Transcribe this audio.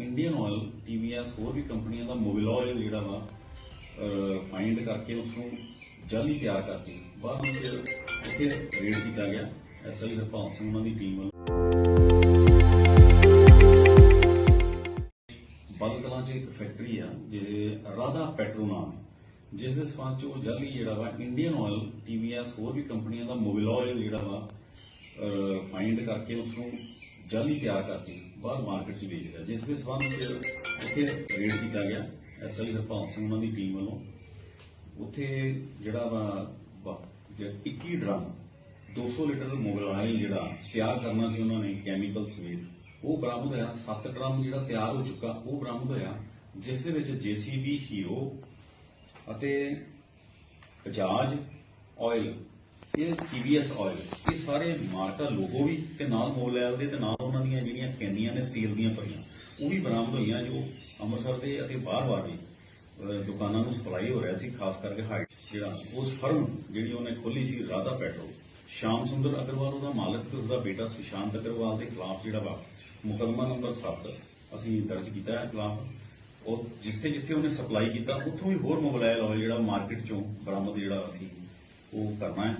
Indian oil TVS ਹੋਰ ਵੀ ਕੰਪਨੀਆਂ ਦਾ Mobil oil ਜਿਹੜਾ ਵਾ ਫਾਈਂਡ ਕਰਕੇ ਉਸ ਨੂੰ ਜਾਲੀ ਤਿਆਰ ਕਰਕੇ ਬਾਅਦ ਵਿੱਚ ਇੱਥੇ ਰੇਡ ਕੀਤਾ ਗਿਆ। ਐਸਆਈ ਹਰਪਾਲ ਸਿੰਘ ਉਹਨਾਂ ਦੀ ਟੀਮ ਵੱਲੋਂ। ਬਲਕਲਾਂ 'ਚ ਇੱਕ ਫੈਕਟਰੀ ਆ ਜਿਹਦੇ ਰਾਧਾ ਪੈਟਰੋ ਨਾਮ ਹੈ। ਜਿਸ ਦੇ ਸਬੰਧ 'ਚ ਉਹ ਜਲਦੀ ਜਿਹੜਾ ਵਾ ਇੰਡੀਅਨ ਆਇਲ ਟੀਵੀਐਸ ਹੋਰ ਵੀ ਕੰਪਨੀਆਂ ਦਾ ਮੋਬਿਲ ਆਇਲ ਜਿਹੜਾ ਵਾ ਫਾਈਂਡ ਕਰਕੇ ਉਸ ਨੂੰ ਜਾਲੀ ਤਿਆਰ ਕਰਕੇ ਬਾਹਰ ਮਾਰਕੀਟ 'ਚ ਵੇਚ ਰਿਹਾ। ਜਿਸ ਦੇ ਸਬੰਧ 'ਚ ਇੱਥੇ ਰੇਡ ਕੀਤਾ ਗਿਆ। ਐਸਆਈ ਹਰਪਾਲ ਸਿੰਘ ਉਹਨਾਂ ਦੀ ਟੀਮ ਵੱਲੋਂ। ਉੱਥੇ ਜਿਹੜਾ ਵਾ, ਵਾ- ਜਿਹੜਾ 21 ਡਰਮ 200 ਲੀਟਰ ਮੁਗਲ ਆਇਲ ਜਿਹੜਾ ਤਿਆਰ ਕਰਨਾ ਸੀ ਉਹਨਾਂ ਨੇ ਕੈਮੀਕਲ ਸਮੇਤ ਉਹ ਬਰਾਮਦ ਹੋਇਆ। 7 ਡਰਮ ਜਿਹੜਾ ਤਿਆਰ ਹੋ ਚੁੱਕਾ, ਉਹ ਬਰਾਮਦ ਹੋਇਆ। ਜਿਸ ਦੇ ਵਿੱਚ ਜੀਸੀਬੀ, ਹੀਰੋ ਅਤੇ ਬਜਾਜ ਆਇਲ ਇਹ TVS ਆਇਲ ਇਹ ਸਾਰੇ ਮਾਰਕਾ ਲੋਗੋ ਵੀ ਤੇ ਨਾਲ ਮੋਬਾਈਲ ਦੇ ਤੇ ਨਾਲ ਉਹਨਾਂ ਦੀਆਂ ਜਿਹੜੀਆਂ ਕੈਨੀਆਂ ਨੇ, ਤੇਲ ਦੀਆਂ ਭਰੀਆਂ ਉਹ ਵੀ ਬਰਾਮਦ ਹੋਈਆਂ ਜੋ ਅੰਮ੍ਰਿਤਸਰ ਦੇ ਅਤੇ ਬਾਹਰ-ਬਾਹਰ ਵੀ ਦੁਕਾਨਾਂ ਨੂੰ ਸਪਲਾਈ ਹੋ ਰਿਹਾ ਸੀ, ਖਾਸ ਕਰਕੇ ਹਾਈਟ ਜਿਹੜਾ ਉਸ ਫਰਮ ਜਿਹੜੀ ਉਹਨੇ ਖੋਲੀ ਸੀ ਰਾਧਾ ਪੈਟਰੋਲ ਸ਼ਾਮ ਸੁੰਦਰ ਅਗਰਵਾਲ, ਉਹਦਾ ਮਾਲਕ ਤੇ ਉਹਦਾ ਬੇਟਾ ਸੁਸ਼ਾਂਤ ਅਗਰਵਾਲ ਦੇ ਖਿਲਾਫ ਜਿਹੜਾ ਵਾ ਮੁਕੱਦਮਾ ਨੰਬਰ 7 ਅਸੀਂ ਦਰਜ ਕੀਤਾ ਹੈ ਖਿਲਾਫ। ਉਹ ਜਿੱਥੇ ਜਿੱਥੇ ਉਹਨੇ ਸਪਲਾਈ ਕੀਤਾ, ਉੱਥੋਂ ਵੀ ਹੋਰ ਮੋਬਾਈਲ ਆਇਲ ਜਿਹੜਾ ਮਾਰਕੀਟ ਚੋਂ ਬਰਾਮਦ ਜਿਹੜਾ ਅਸੀਂ ਉਹ ਕਰਨਾ ਹੈ।